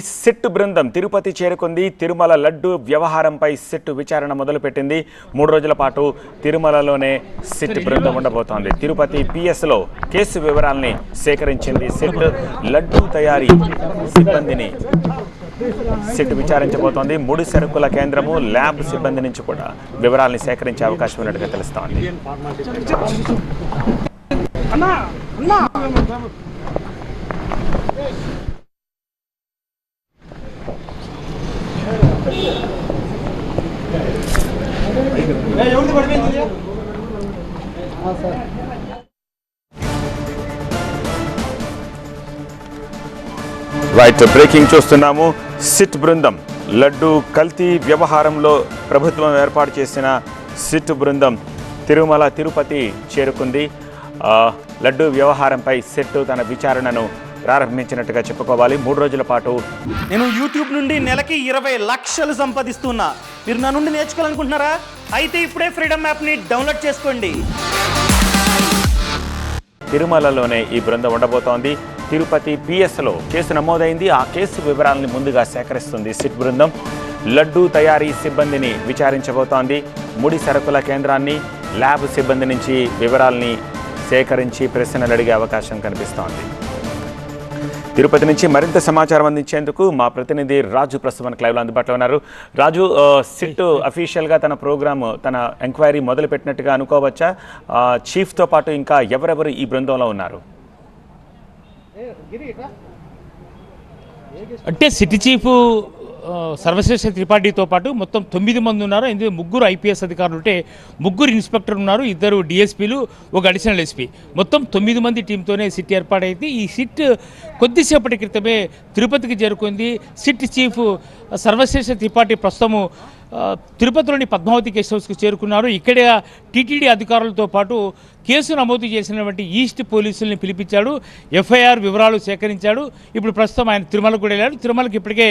SIT బృందం తిరుపతి చేరుకుంది. తిరుమల లడ్డు వ్యవహారంపై సిట్ విచారణ మొదలుపెట్టింది. మూడు రోజుల పాటు తిరుమలలోనే సిట్ బృందం ఉండబోతోంది. తిరుపతి పిఎస్లో కేసు వివరాల్ని సేకరించింది సిట్ లడ్డు తయారీ సిబ్బందిని సిట్ విచారించబోతోంది. ముడి సరుకుల కేంద్రము ల్యాబ్ సిబ్బంది నుంచి కూడా వివరాలను సేకరించే అవకాశం ఉన్నట్టుగా తెలుస్తోంది. రైట్ బ్రేకింగ్ చూస్తున్నాము. సిట్ బృందం లడ్డు కల్తీ వ్యవహారంలో ప్రభుత్వం ఏర్పాటు చేసిన సిట్ బృందం తిరుమల తిరుపతి చేరుకుంది. లడ్డు వ్యవహారంపై సిట్ తన విచారణను ప్రారంభించినట్టుగా చెప్పుకోవాలి. మూడు రోజుల పాటు నేను యూట్యూబ్ నుండి నెలకి ఇరవై లక్షలు సంపాదిస్తున్నా. మీరు నా నుండి నేర్చుకోవాలనుకుంటున్నారా? అయితే ఇప్పుడే ఫ్రీడమ్ యాప్ని డౌన్లోడ్ చేసుకోండి. తిరుమలలోనే ఈ బృందం ఉండబోతోంది. తిరుపతి పిఎస్లో కేసు నమోదైంది. ఆ కేసు వివరాలను ముందుగా సేకరిస్తుంది సిట్ బృందం. లడ్డూ తయారీ సిబ్బందిని విచారించబోతోంది. ముడి సరుకుల కేంద్రాన్ని ల్యాబ్ సిబ్బంది నుంచి వివరాల్ని సేకరించి ప్రశ్నలు అడిగే అవకాశం కనిపిస్తోంది. తిరుపతి నుంచి మరింత సమాచారం అందించేందుకు మా ప్రతినిధి రాజు ప్రస్తుతం లైవ్లో అందుబాటులో ఉన్నారు. రాజు ఆ, సిట్ అఫీషియల్గా తన ప్రోగ్రామ్ తన ఎంక్వైరీ మొదలుపెట్టినట్టుగా అనుకోవచ్చా? చీఫ్తో పాటు ఇంకా ఎవరెవరు ఈ బృందంలో ఉన్నారు? అంటే సిటీ చీఫ్ సర్వశ్రేష్ఠ త్రిపాఠితో పాటు మొత్తం తొమ్మిది మంది ఉన్నారు. ఇందులో ముగ్గురు ఐపీఎస్ అధికారులు ఉంటే ముగ్గురు ఇన్స్పెక్టర్ ఉన్నారు ఇద్దరు డిఎస్పీలు ఒక అడిషనల్ ఎస్పీ. మొత్తం తొమ్మిది మంది టీంతోనే సిట్ ఏర్పాటైంది. ఈ సిట్ కొద్దిసేపటి క్రితమే తిరుపతికి చేరుకుంది. సిట్ చీఫ్ సర్వశ్రేష్ఠ త్రిపాఠి ప్రస్తుతము తిరుపతిలోని పద్మావతి గెస్ట్ హౌస్కి చేరుకున్నారు. ఇక్కడ టీటీడీ అధికారులతో పాటు కేసు నమోదు చేసినటువంటి ఈస్ట్ పోలీసుల్ని పిలిపించాడు. ఎఫ్ఐఆర్ వివరాలు సేకరించాడు. ఇప్పుడు ప్రస్తుతం ఆయన తిరుమలకు కూడా వెళ్ళాడు. తిరుమలకి ఇప్పటికే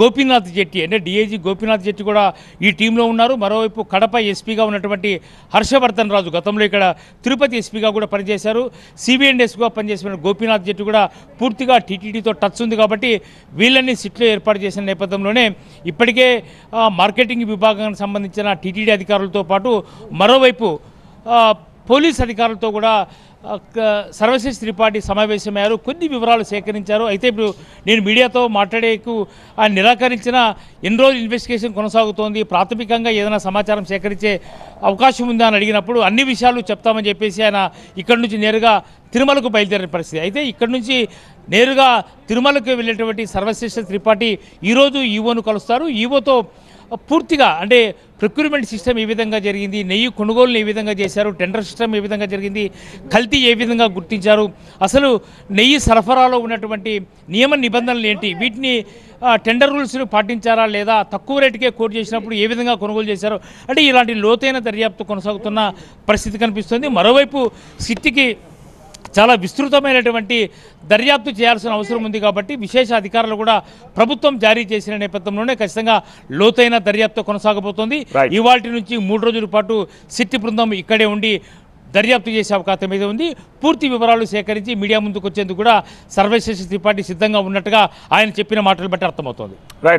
గోపీనాథ్ జెట్టి అంటే డీఐజీ గోపీనాథ్ జెట్టి కూడా ఈ టీంలో ఉన్నారు. మరోవైపు కడప ఎస్పీగా ఉన్నటువంటి హర్షవర్ధన్ రాజు గతంలో ఇక్కడ తిరుపతి ఎస్పీగా కూడా పనిచేశారు. సిబిఎన్ఎస్గా పనిచేసిన గోపీనాథ్ జెట్టి కూడా పూర్తిగా టీటీడీతో టచ్ ఉంది కాబట్టి వీళ్ళని సిట్లో ఏర్పాటు చేసిన నేపథ్యంలోనే ఇప్పటికే మార్కెటింగ్ మార్కెటింగ్ విభాగానికి సంబంధించిన టీటీడీ అధికారులతో పాటు మరోవైపు పోలీస్ అధికారులతో కూడా సర్వశేష్ త్రిపాఠి సమావేశమయ్యారు. కొన్ని వివరాలు సేకరించారు. అయితే ఇప్పుడు నేను మీడియాతో మాట్లాడేకు ఆయన నిరాకరించిన ఎన్ని రోజులు ఇన్వెస్టిగేషన్ కొనసాగుతోంది ప్రాథమికంగా ఏదైనా సమాచారం సేకరించే అవకాశం ఉందా అని అడిగినప్పుడు అన్ని విషయాలు చెప్తామని చెప్పేసి ఆయన ఇక్కడి నుంచి నేరుగా తిరుమలకు బయలుదేరిన పరిస్థితి. అయితే ఇక్కడి నుంచి నేరుగా తిరుమలకు వెళ్ళేటువంటి సర్వశ్రేష్ఠ త్రిపాఠి ఈరోజు ఈవోను కలుస్తారు. ఈవోతో పూర్తిగా అంటే ప్రొక్యూర్మెంట్ సిస్టమ్ ఏ విధంగా జరిగింది నెయ్యి కొనుగోలు ఏ విధంగా చేశారు టెండర్ సిస్టమ్ ఏ విధంగా జరిగింది కల్తీ ఏ విధంగా గుర్తించారు అసలు నెయ్యి సరఫరాలో ఉన్నటువంటి నియమ నిబంధనలు ఏంటి వీటిని టెండర్ రూల్స్ను పాటించారా లేదా తక్కువ రేటుకే కోట్ చేసినప్పుడు ఏ విధంగా కొనుగోలు చేశారు అంటే ఇలాంటి లోతైన దర్యాప్తు కొనసాగుతున్న పరిస్థితి కనిపిస్తుంది. మరోవైపు సిట్టికి చాలా విస్తృతమైనటువంటి దర్యాప్తు చేయాల్సిన అవసరం ఉంది కాబట్టి విశేష అధికారులు కూడా ప్రభుత్వం జారీ చేసిన నేపథ్యంలోనే ఖచ్చితంగా లోతైన దర్యాప్తు కొనసాగబోతోంది. ఇవాటి నుంచి మూడు రోజుల పాటు సిట్టి బృందం ఇక్కడే ఉండి దర్యాప్తు చేసే అవకాశం అయితే ఉంది పూర్తి వివరాలు సేకరించి మీడియా ముందుకు వచ్చేందుకు కూడా సర్వశ్రేష్ఠ త్రిపాఠి సిద్ధంగా ఉన్నట్టుగా ఆయన చెప్పిన మాటలు బట్టి అర్థమవుతోంది.